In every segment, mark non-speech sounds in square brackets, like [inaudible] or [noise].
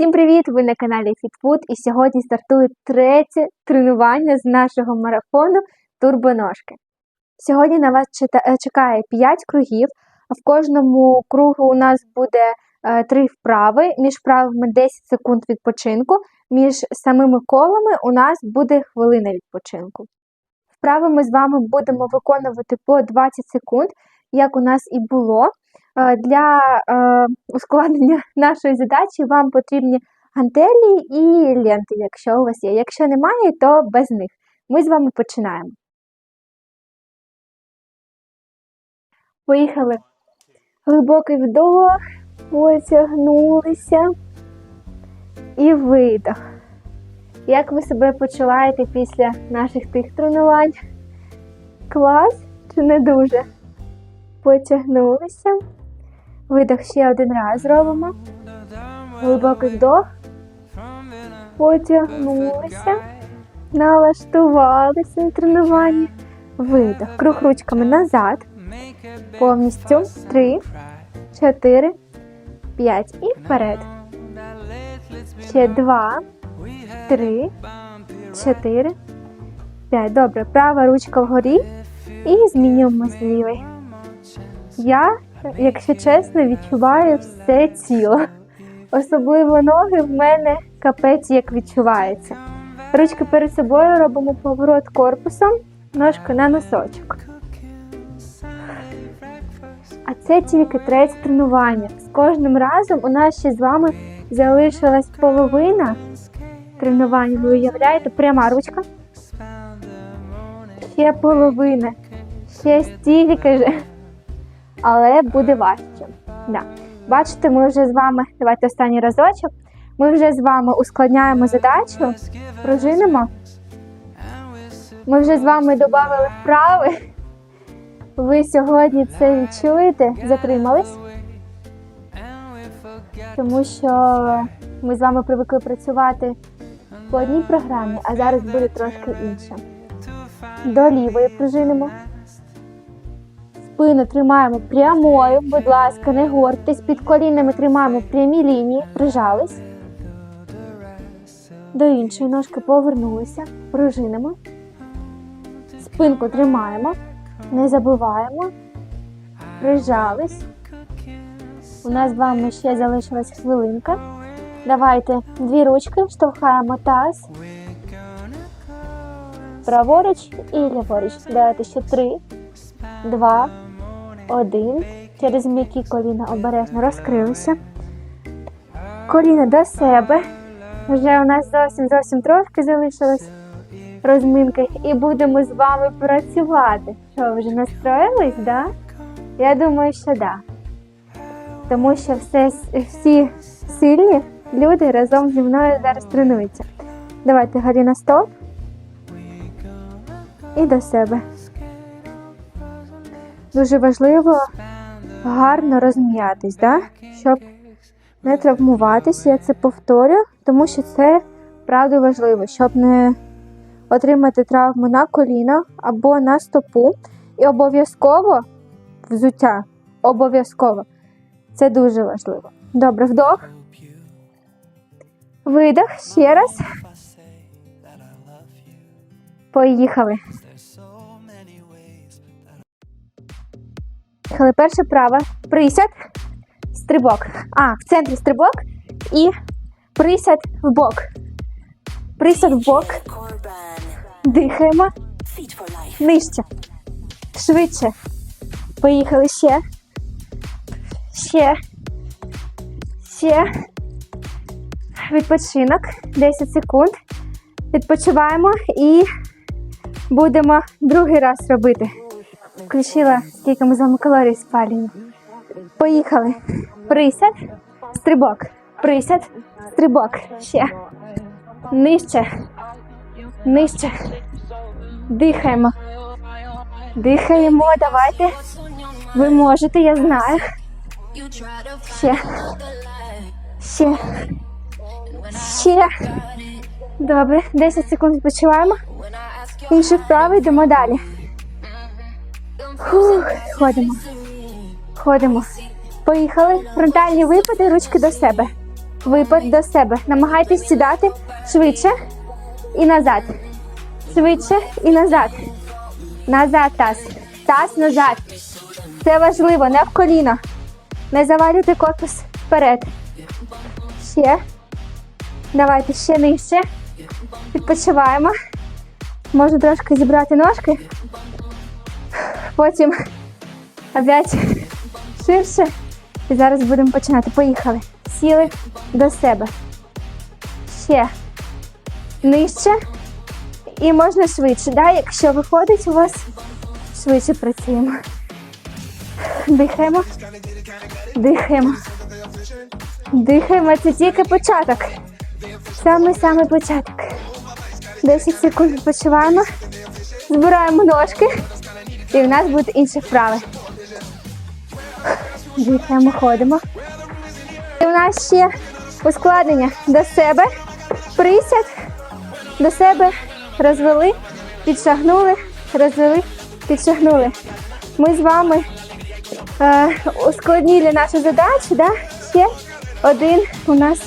Всім привіт! Ви на каналі FitFood і сьогодні стартує третє тренування з нашого марафону Турбоножки. Сьогодні на вас е, чекає 5 кругів, в кожному кругу у нас буде 3 вправи, між вправами 10 секунд відпочинку, між самими колами у нас буде хвилина відпочинку. Вправи ми з вами будемо виконувати по 20 секунд, як у нас і було. Е, Для е, ускладнення [laughs] нашої задачі вам потрібні гантелі і ленти, якщо у вас є. Якщо немає, то без них. Ми з вами починаємо. Поїхали. Глибокий вдох, потягнулися і видох. Як ви себе почуваєте після наших тих тренувань? Клас чи не дуже? Потягнулися. Видох ще один раз робимо. Глибокий вдох. Потягнулися. Налаштувалися на тренуванні. Видох. Круг ручками назад. Повністю. Три, чотири, п'ять. І вперед. Ще два, три, чотири, п'ять. Добре. Права ручка вгорі. І змінюємо з лівої. Я, якщо чесно, відчуваю все тіло. Особливо ноги в мене капець як відчувається. Ручки перед собою робимо поворот корпусом, ножка на носочок. А це тільки третє тренування. З кожним разом у нас ще з вами залишилась половина тренування. Ви уявляєте, пряма ручка. Ще половина. Ще стільки ж але буде важче. Да. Бачите, ми вже з вами, давайте останній разочок. Ми вже з вами ускладняємо задачу, пружинимо. Ми вже з вами додали вправи. Ви сьогодні це відчуєте, затримались, тому що ми з вами привикли працювати по одній програмі, а зараз буде трошки інша. До лівої пружинимо. Спину тримаємо прямою, будь ласка, не гортесь. Під колінами тримаємо прямі лінії, прижались. До іншої ножки повернулися, пружинимо. Спинку тримаємо, не забуваємо. Прижались. У нас з вами ще залишилась хвилинка. Давайте дві ручки штовхаємо таз. Праворуч і ліворуч. Давайте ще три, два, один. Через м'які коліна обережно розкрилися. Коліна до себе. Вже у нас зовсім зовсім трошки залишилось розминки. І будемо з вами працювати. Що, вже настроїлись, да? Я думаю, що да. Тому що все, всі сильні люди разом зі мною зараз тренуються. Давайте Галіна стоп. І до себе. Дуже важливо гарно розм'ятись, да? щоб не травмуватися. Я це повторю, тому що це правда важливо, щоб не отримати травму на коліна або на стопу. І обов'язково взуття. Обов'язково. Це дуже важливо. Добре, вдох. Видох. Ще раз. Поїхали. Поїхали. Перше право. Присяд, стрибок. А, в центрі стрибок і присяд в бок. Присяд в бок. Дихаємо. Нижче. Швидше. Поїхали ще. Ще. Ще. Відпочинок. 10 секунд. Відпочиваємо і будемо другий раз робити. Включила, скільки ми з вами калорій спалюємо. Поїхали. Присяд, стрибок. Присяд, стрибок. Ще. Нижче. Нижче. Дихаємо. Дихаємо. Давайте. Ви можете, я знаю. Ще. Ще. Ще. Добре. 10 секунд відпочиваємо. Інші вправи йдемо далі. Фух, ходимо. Ходимо. Поїхали. Фронтальні випади, ручки до себе. випад до себе. Намагайтесь сідати швидше і назад. Швидше і назад. Назад таз. Таз назад. Це важливо, не в коліно. Не завалюйте корпус вперед. Ще. Давайте ще нижче. Відпочиваємо. Можна трошки зібрати ножки. Потім опять ширше. І зараз будемо починати. Поїхали. Сіли до себе. Ще нижче. І можна швидше. Да? Якщо виходить у вас, швидше працюємо. Дихаємо. Дихаємо. Дихаємо. Це тільки початок. Саме-саме початок. 10 секунд відпочиваємо. Збираємо ножки. І в нас будуть інші вправи. Дихаємо, ходимо. І в нас ще ускладнення до себе. Присяд. До себе розвели, підшагнули, розвели, підшагнули. Ми з вами е, ускладнили нашу задачу. Да? Ще один у нас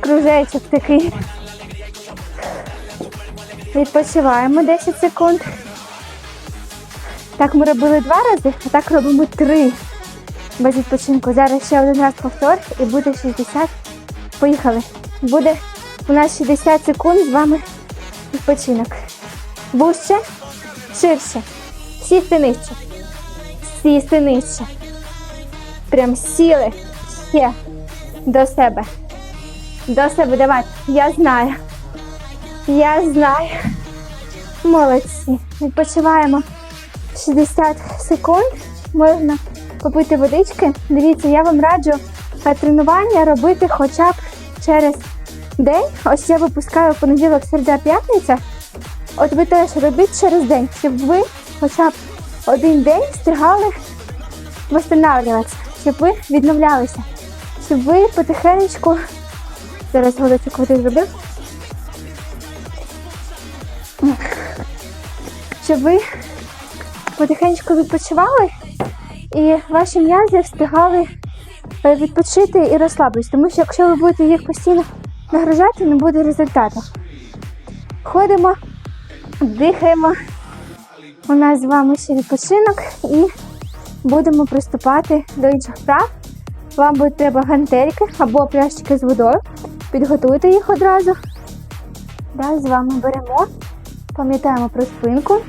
кружечок такий. Відпочиваємо 10 секунд. Так ми робили два рази, а так робимо три. Без відпочинку. Зараз ще один раз повтор і буде 60. Поїхали. Буде у нас 60 секунд з вами відпочинок. Вужче, ширше. Сісти нижче. Сісти нижче. Прям сіли. Ще. До себе. До себе давайте. Я знаю. Я знаю. Молодці. Відпочиваємо 60 секунд. Можна попити водички. Дивіться, я вам раджу тренування робити хоча б через день. Ось я випускаю понеділок, середа, п'ятниця. От ви теж робіть через день, щоб ви хоча б один день встигали восстанавливатися, щоб ви відновлялися, щоб ви потихенечку. Зараз голочок води зробив. Щоб ви потихеньку відпочивали і ваші м'язи встигали е, відпочити і розслабитись. Тому що якщо ви будете їх постійно нагружати, не буде результату. Ходимо, дихаємо. У нас з вами ще відпочинок і будемо приступати до інших вправ. Вам буде треба гантельки або пляшечки з водою. Підготуйте їх одразу. Да, з вами беремо, пам'ятаємо про спинку.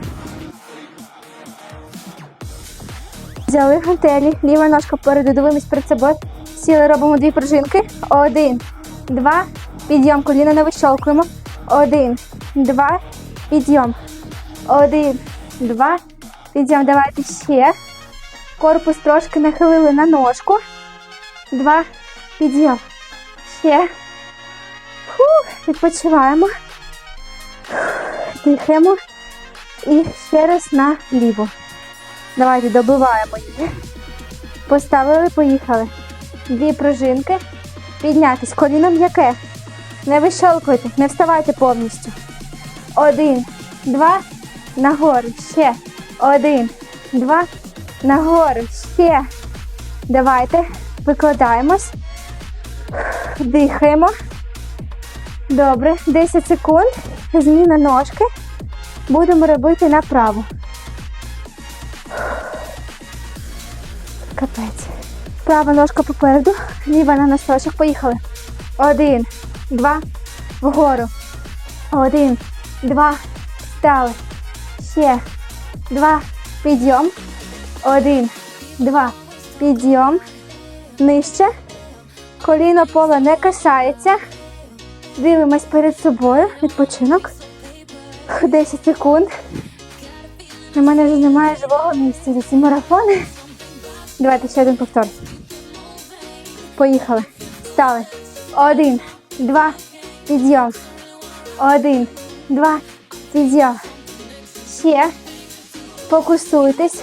Взяли гантелі, ліва ножка попереду, дивимось перед собою. Сіли, робимо дві пружинки. Один, два, підйом. Коліна не вищолкуємо. Один, два, підйом. Один, два, підйом. Давайте ще. Корпус трошки нахилили на ножку. Два, підйом. Ще. Фух, відпочиваємо. Дихаємо. І ще раз на ліву. Давайте добиваємо її. Поставили, поїхали. Дві пружинки. Піднятись. Коліно м'яке. Не вищолкуйте, не вставайте повністю. Один, два, нагору. Ще. Один, два, нагору. Ще. Давайте. Викладаємось. Дихаємо. Добре. 10 секунд. Зміна ножки. Будемо робити направо. Капець. Права ножка попереду, ліва на носочок. Поїхали. Один, два, вгору. Один, два, встали. Ще. Два, підйом. Один, два, підйом. Нижче. Коліно пола не касається. Дивимось перед собою. Відпочинок. 10 секунд. У мене вже немає живого місця за ці марафони. Давайте ще один повтор. Поїхали. Стали. Один, два, підйом. Один, два, підйом. Ще. Фокусуйтесь.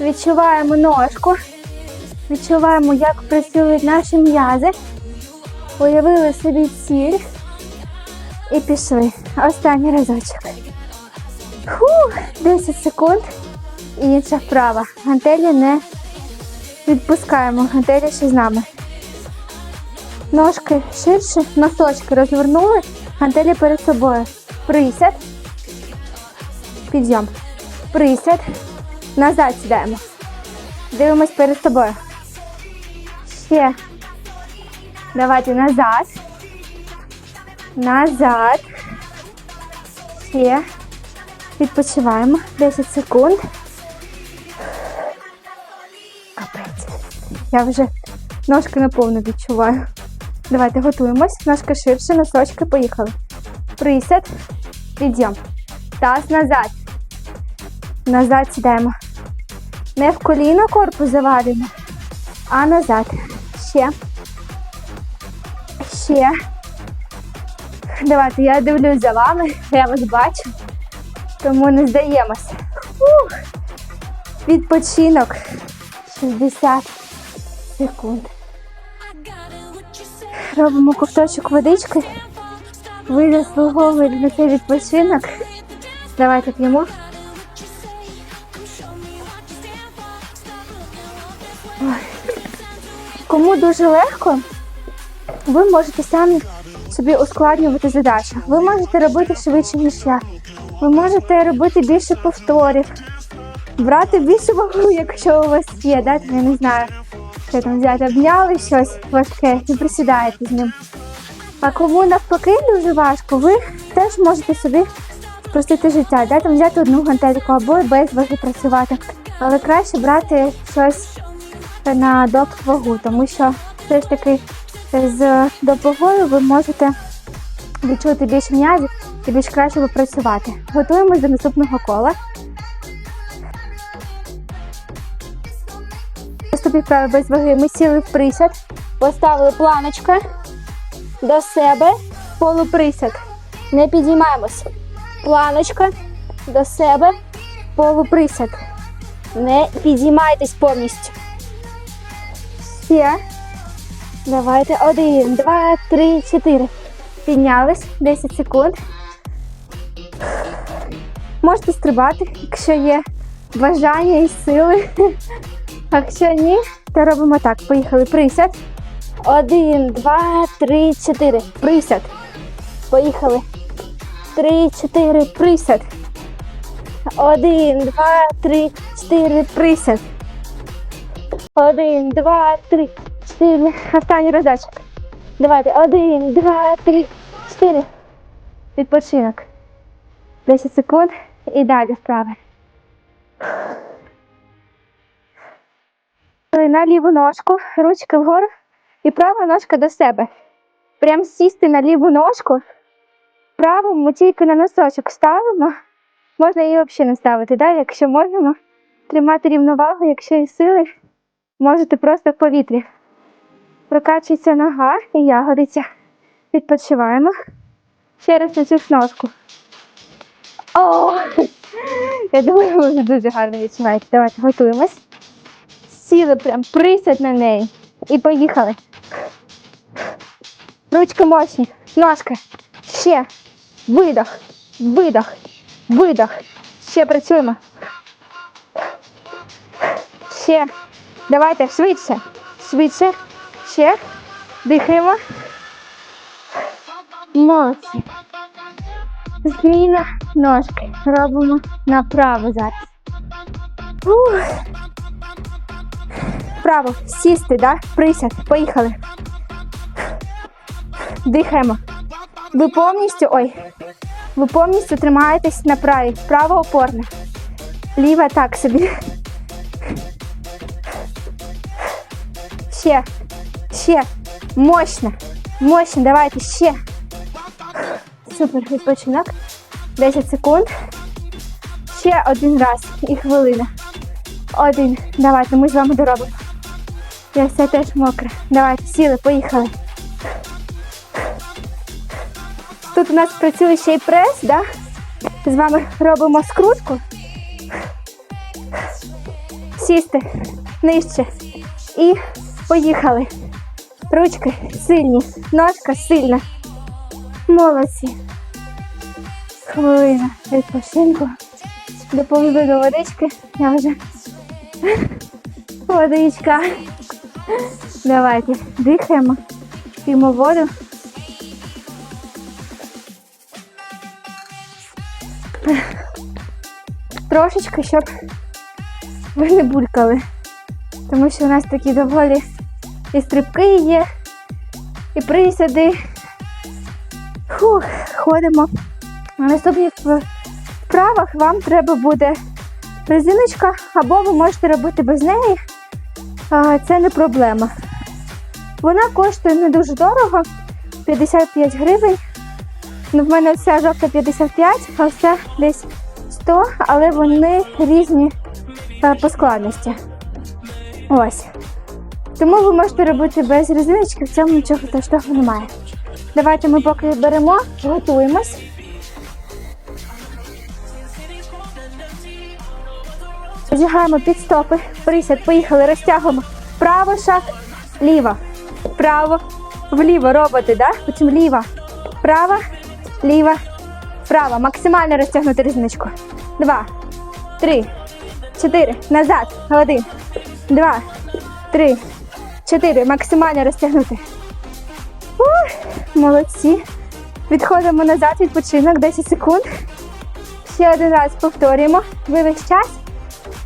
Відчуваємо ножку. Відчуваємо, як працюють наші м'язи. Уявили собі ціль. І пішли. Останній разочок. Фух, 10 секунд. І інша вправа. Гантелі не відпускаємо. Гантелі ще з нами. Ножки ширше, носочки розвернули, гантелі перед собою. Присядь. Підйом. Присядь. Назад сідаємо. Дивимось перед собою. Ще. Давайте назад. Назад. Ще. Відпочиваємо. 10 секунд. Я вже ножки наповну відчуваю. Давайте готуємось. Ножки ширше, носочки, поїхали. Присядь. Підйом. Таз назад. Назад сідаємо. Не в коліно корпус завалюємо, а назад. Ще. Ще. Давайте, я дивлюсь за вами, я вас бачу, тому не здаємося. Фух. Відпочинок. 60 секунд. Робимо ковточок водички. Ви заслуговуєте цей відпочинок. Давайте п'ємо. Кому дуже легко, ви можете самі собі ускладнювати задачу. Ви можете робити швидше, ніж я. Ви можете робити більше повторів, брати більше вагу, якщо у вас є, да? я не знаю, що там взяти, обняли щось важке і присідаєте з ним. А кому навпаки дуже важко, ви теж можете собі спростити життя, да? там взяти одну гантельку або без ваги працювати. Але краще брати щось на доп вагу, тому що все ж таки з допомогою ви можете відчути більше м'язів і більш краще попрацювати. Готуємось до наступного кола. Наступні вправи без ваги. Ми сіли в присяд, поставили планочку до себе, полуприсяд. Не підіймаємось. Планочка до себе, полуприсяд. Не підіймайтесь повністю. Ще. Давайте. Один, два, три, чотири. Піднялись. 10 секунд. Можете стрибати, якщо є бажання і сили. Якщо ні, то робимо так. Поїхали. Присяд. Один, два, три, чотири. Присяд. Поїхали. Три, чотири. Присяд. Один, два, три, чотири. Присяд. Один, два, три, чотири. Останній разочок. Давайте. Один, два, три, чотири. Відпочинок. 10 секунд і далі вправи. На ліву ножку, ручки вгору і права ножка до себе. Прям сісти на ліву ножку. Праву ми тільки на носочок ставимо. Можна її взагалі не ставити, да? якщо можемо тримати рівновагу, якщо є сили, можете просто в повітрі. Прокачується нога і ягодиця. Відпочиваємо. Ще раз на цю ножку. О! [laughs] Я думаю, ви дуже гарно відчуваєте. Давайте готуємось. Сіли прям, присядь на неї. І поїхали. Ручки мощні. Ножка. Ще. Видох. Видох. Видох. Ще працюємо. Ще. Давайте швидше. Швидше. Ще. Дихаємо. Молодці. Зміна ножки. Робимо направо зараз. Ух. Вправо. Сісти, да? Присяд. Поїхали. Дихаємо. Ви повністю. Ой. Ви повністю тримаєтесь на правій. Право опорне. Ліва так собі. Ще. Ще. Мощно. Мощно. Давайте ще. Супер відпочинок. 10 секунд. Ще один раз і хвилина. Один. Давайте, ми з вами доробимо. Я все теж мокра. Давайте, сіли, поїхали. Тут у нас працює ще й прес, да? З вами робимо скрутку. Сісти нижче. І поїхали. Ручки сильні, ножка сильна. Молодці. Хвилина відпочинку. Доповзли до водички. Я вже [laughs] водичка. Давайте дихаємо. П'ємо воду. Трошечки, щоб ви не булькали. Тому що у нас такі доволі і стрибки є, і присяди. Фух, ходимо. На наступних вправах вам треба буде резиночка, або ви можете робити без неї. Це не проблема. Вона коштує не дуже дорого, 55 гривень. Ну, в мене ця жовта 55, а ця десь 100, але вони різні е, по складності. Ось. Тому ви можете робити без резиночки, в цьому нічого страшного немає. Давайте ми поки беремо, готуємось. Одягаємо під стопи, присяд, поїхали, розтягуємо. Право шаг, ліво, право, вліво робите, да? Потім ліво, право, ліво, право. Максимально розтягнути різиночку. Два, три, чотири, назад, один, два, три, чотири. Максимально розтягнути. Ух, молодці. Відходимо назад, відпочинок, 10 секунд. Ще один раз повторюємо. Ви весь час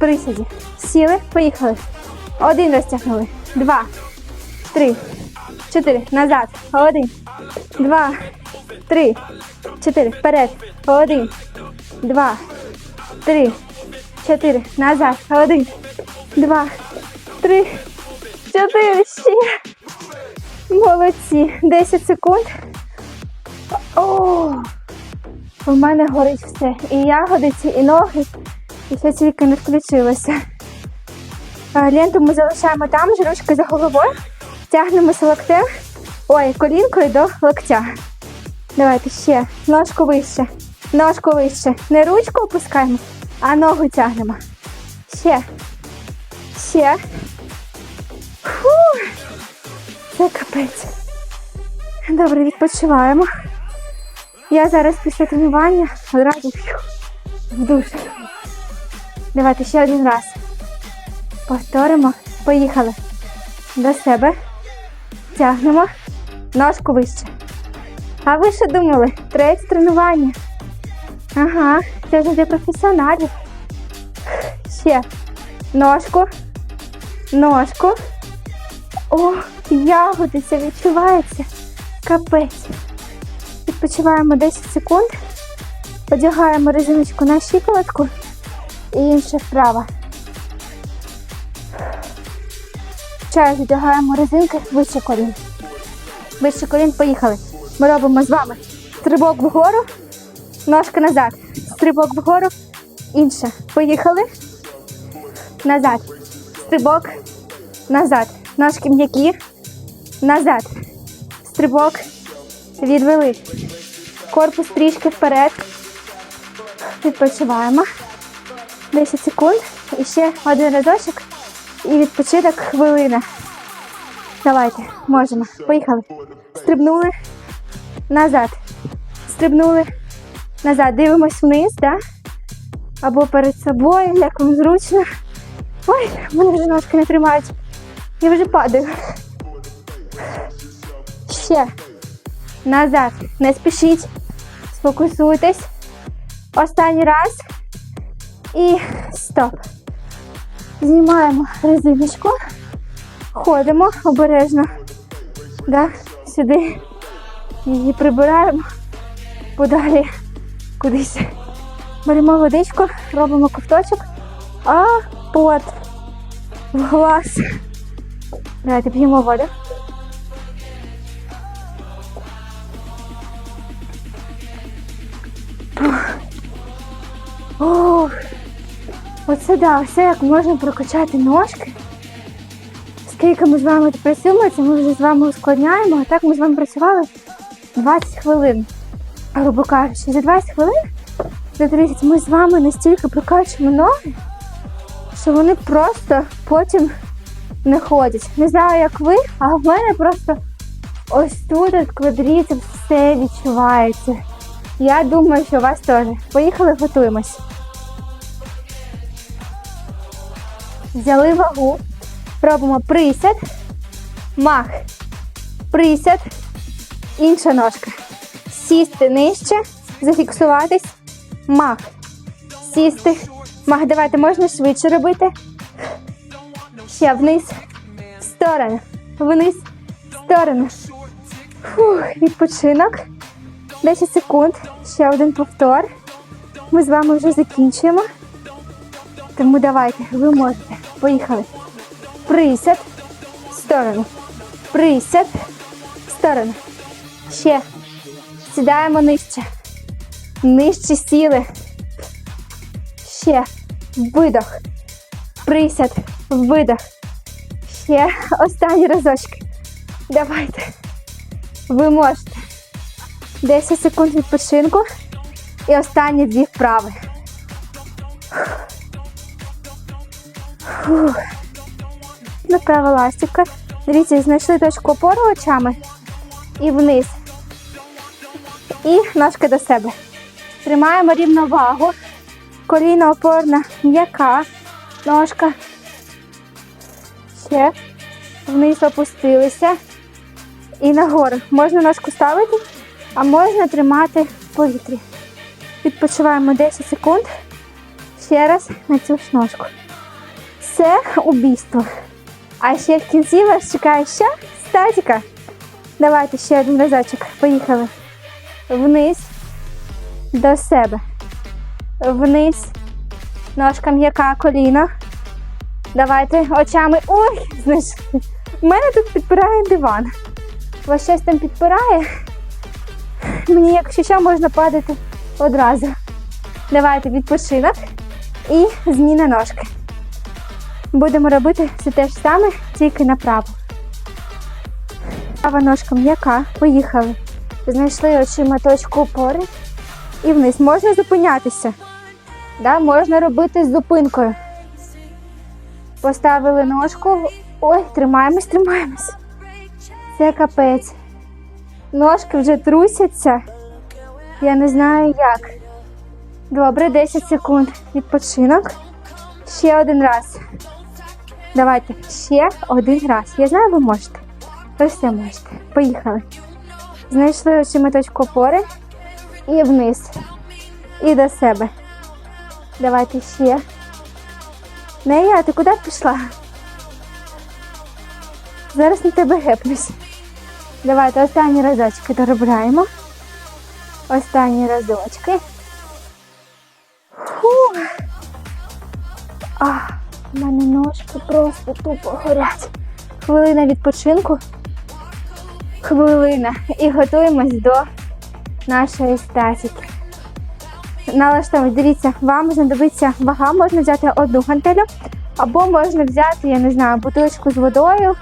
присіді. Сіли, поїхали. Один розтягнули. Два, три, чотири. Назад. Один, два, три, чотири. Вперед. Один, два, три, чотири. Назад. Один, два, три, чотири. Ще. Молодці. 10 секунд. О, у мене горить все. І ягодиці, і ноги. І ще тільки не включилося. А, Ленту ми залишаємо там, ж ручки за головою. Тягнемося локтем. Ой, колінкою до локтя. Давайте ще. Ножку вище. Ножку вище. Не ручку опускаємо, а ногу тягнемо. Ще. Ще. Фу. Це капець. Добре, відпочиваємо. Я зараз після тренування одразу в душ. Давайте ще один раз. Повторимо. Поїхали. До себе. Тягнемо. Ножку вище. А ви що думали? Третє тренування. Ага, це вже для професіоналів. Ще. Ножку. Ножку. О, ягодиця відчувається. Капець. Відпочиваємо 10 секунд. Одягаємо резиночку на щиколотку і інша вправа. Час одягаємо резинки вище колін. Вище колін, поїхали. Ми робимо з вами стрибок вгору, ножка назад. Стрибок вгору, інша. Поїхали. Назад. Стрибок. Назад. Ножки м'які. Назад. Стрибок. Відвели. Корпус трішки вперед. Відпочиваємо. 10 секунд. І ще один разочок. І відпочинок хвилина. Давайте, можемо. Поїхали. Стрибнули. Назад. Стрибнули. Назад. Дивимось вниз, так? Або перед собою, як вам зручно. Ой, мене вже ножки не тримають. Я вже падаю. Ще. Назад. Не спішіть. Сфокусуйтесь. Останній раз. І стоп. Знімаємо резиночку. Ходимо обережно. Да, сюди. Її прибираємо подалі кудись. Беремо водичку, робимо ковточок, а пот в глаз. Давайте п'ємо воду. Оце да, все як можна прокачати ножки. Скільки ми з вами працюємо, це ми вже з вами ускладняємо, а так ми з вами працювали 20 хвилин. Грубо кажучи, за 20 хвилин, за 30 ми з вами настільки прокачуємо ноги, що вони просто потім не ходять. Не знаю, як ви, а в мене просто ось тут от квадріцеп все відчувається. Я думаю, що у вас теж. Поїхали, готуємось. Взяли вагу, робимо присяд, мах, присяд, Інша ножка. Сісти нижче, зафіксуватись. Мах. Сісти. Мах, давайте можна швидше робити. Ще вниз, в сторону, вниз, в сторону. Фух, відпочинок. 10 секунд. Ще один повтор. Ми з вами вже закінчуємо. Тому давайте, ви можете. Поїхали. Присяд. В сторону. Присяд. В сторону. Ще. Сідаємо нижче. Нижче сіли. Ще. Видох. Присяд. Видох. Ще останні разочки. Давайте. Ви можете. 10 секунд відпочинку. І останні дві вправи. Фух. Направа ластівка. Дивіться, знайшли точку опору очами і вниз. І ножки до себе. Тримаємо рівновагу. Коліно опорна м'яка. Ножка. Ще. Вниз опустилися. І нагору. Можна ножку ставити, а можна тримати в повітрі. Відпочиваємо 10 секунд. Ще раз на цю ж ножку. Це убійство. А ще в кінці вас чекає що? Статіка. Давайте ще один разочок. Поїхали. Вниз до себе. Вниз. Ножка м'яка, коліно. Давайте очами. Ой, знайшли. У мене тут підпирає диван. Вас щось там підпирає. Мені, якщо що, можна падати одразу. Давайте відпочинок і зміна ножки. Будемо робити все те ж саме, тільки направо. Права ножка м'яка. Поїхали. Знайшли очима точку опори і вниз. Можна зупинятися. Да, можна робити з зупинкою. Поставили ножку. Ой, тримаємось, тримаємось. Це капець. Ножки вже трусяться. Я не знаю як. Добре, 10 секунд. Відпочинок. Ще один раз. Давайте ще один раз. Я знаю, ви можете. Ви все можете. Поїхали. Знайшли очима точку опори і вниз. І до себе. Давайте ще. Не я, ти куди пішла? Зараз на тебе гепнусь. Давайте останні разочки доробляємо. Останні разочки. Фух. А, у мене ножки просто тупо горять. Хвилина відпочинку. Хвилина. І готуємось до нашої статіки. Налаштовуй, дивіться, вам знадобиться вага, можна взяти одну гантелю, або можна взяти, я не знаю, бутилочку з водою,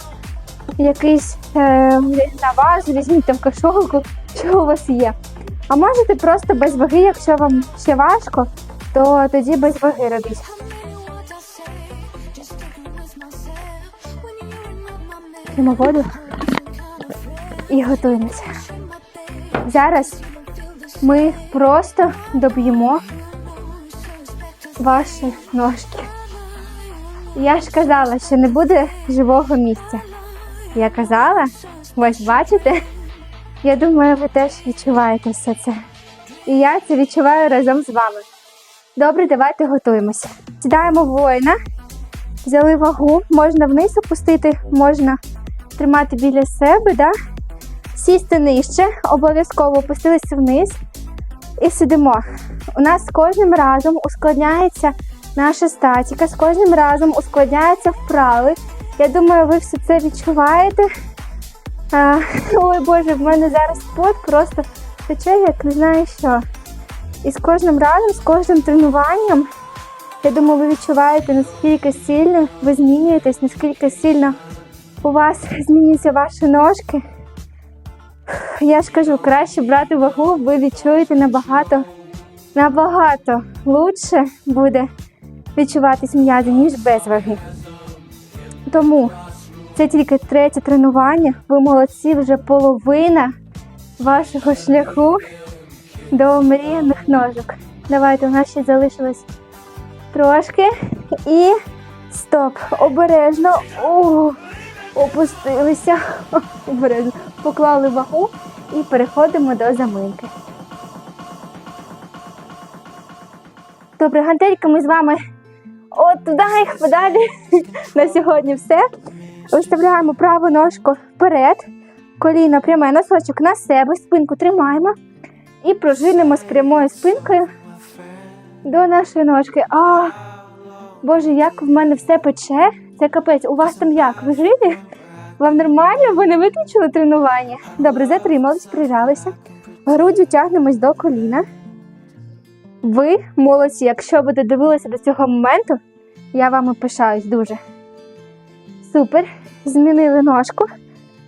якийсь е, вазу, візьміть там кашолку, що у вас є. А можете просто без ваги, якщо вам ще важко, то тоді без ваги робіть. П'ємо воду і готуємося. Зараз ми просто доб'ємо ваші ножки. Я ж казала, що не буде живого місця. Я казала, ось бачите, я думаю, ви теж відчуваєте все це. І я це відчуваю разом з вами. Добре, давайте готуємося. Сідаємо воїна, взяли вагу, можна вниз опустити, можна тримати біля себе, да? сісти нижче, обов'язково опустилися вниз і сидимо. У нас з кожним разом ускладняється наша статіка, з кожним разом ускладняються вправи. Я думаю, ви все це відчуваєте. А, ой Боже, в мене зараз пот просто тече, як не знаю що. І з кожним разом, з кожним тренуванням, я думаю, ви відчуваєте, наскільки сильно ви змінюєтесь, наскільки сильно у вас змінюються ваші ножки. Я ж кажу, краще брати вагу, ви відчуєте набагато, набагато лучше буде відчуватись м'язи, ніж без ваги. Тому це тільки третє тренування. Ви молодці, вже половина вашого шляху до мріяних ножок. Давайте, у нас ще залишилось трошки. І стоп. Обережно. О, опустилися. Поклали вагу і переходимо до заминки. Добре, гантелька, ми з вами от туди подалі. На сьогодні все. Виставляємо праву ножку вперед, коліно пряме, носочок на себе, спинку тримаємо і пружинимо з прямою спинкою до нашої ножки. А, Боже, як в мене все пече. Це капець. У вас там як? Ви живі? Вам нормально? Ви не виключили тренування? Добре, затримались, прижалися. Груддю тягнемось до коліна. Ви молодці, якщо ви додивилися до цього моменту, я вами пишаюсь дуже. Супер. Змінили ножку.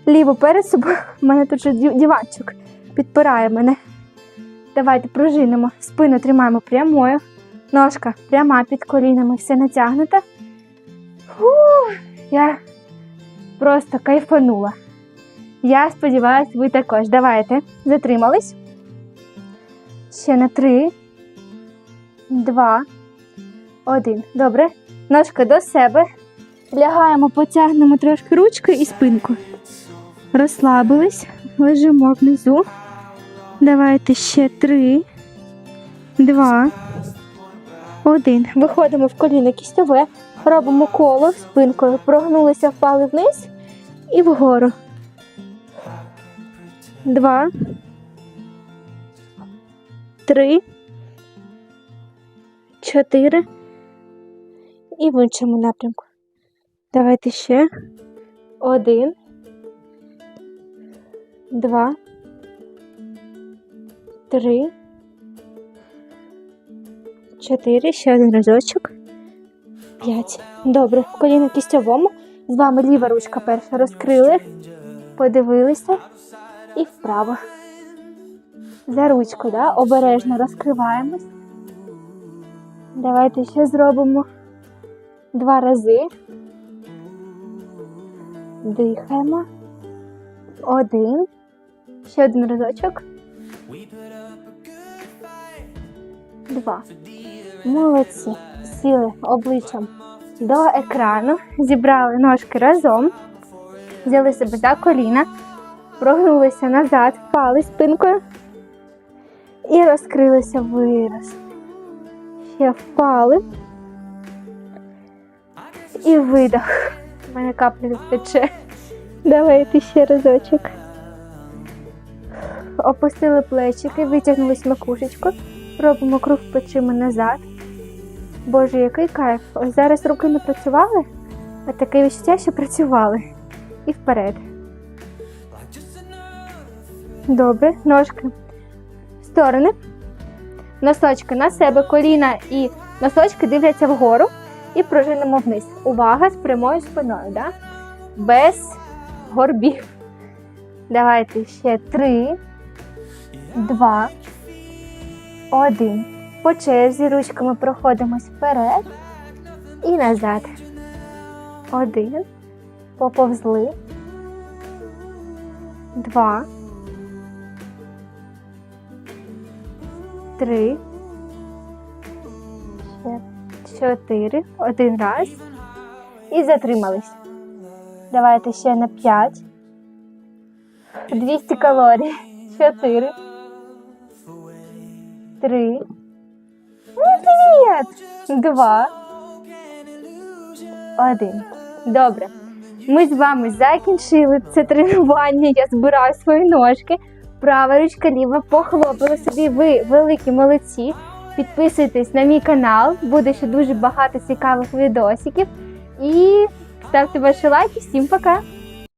Ліву перед собою. У мене тут же дів- диванчик підпирає мене. Давайте пружинимо. Спину тримаємо прямою. Ножка пряма під колінами, все натягнуто. Фу, я просто кайфанула. Я сподіваюся, ви також. Давайте. Затримались. Ще на три, два, один. Добре. Ножка до себе. Лягаємо, потягнемо трошки ручкою і спинку. Розслабились, лежимо внизу. Давайте ще три, два, один. Виходимо в коліно кістьове, робимо коло спинкою, прогнулися, впали вниз і вгору. Два. Три. Чотири. І в іншому напрямку. Давайте ще. Один. Два. Три. Чотири. Ще один разочок. П'ять. Добре. В коліно кістьовому. З вами ліва ручка перша. Розкрили. Подивилися. І вправо. За ручку, да? обережно розкриваємось. Давайте ще зробимо два рази. Дихаємо. Один. Ще один разочок. Два. Молодці. Сіли обличчям до екрану. Зібрали ножки разом. Взяли себе за коліна. Прогнулися назад, впали спинкою. І розкрилися вираз. Ще впали. І видох. У мене капля тече. Давайте ще разочок. Опустили плечики, витягнули макушечку. Робимо круг плечима назад. Боже, який кайф. Ось зараз руки не працювали, а таке відчуття, що працювали. І вперед. Добре, ножки в сторони. Носочки на себе, коліна і носочки дивляться вгору і пружинимо вниз. Увага з прямою спиною, да? без горбів. Давайте ще три, два, один. По черзі ручками проходимось вперед і назад. Один. Поповзли. Два. Три. Чотири. Один раз. І затримались. Давайте ще на п'ять. 200 калорій. Чотири. Три. Привіт! Два. Один. Добре. Ми з вами закінчили це тренування. Я збираю свої ножки. Права ручка, ліва похлопали собі. Ви великі молодці. Підписуйтесь на мій канал, буде ще дуже багато цікавих відосиків. І ставте ваші лайки. Всім пока!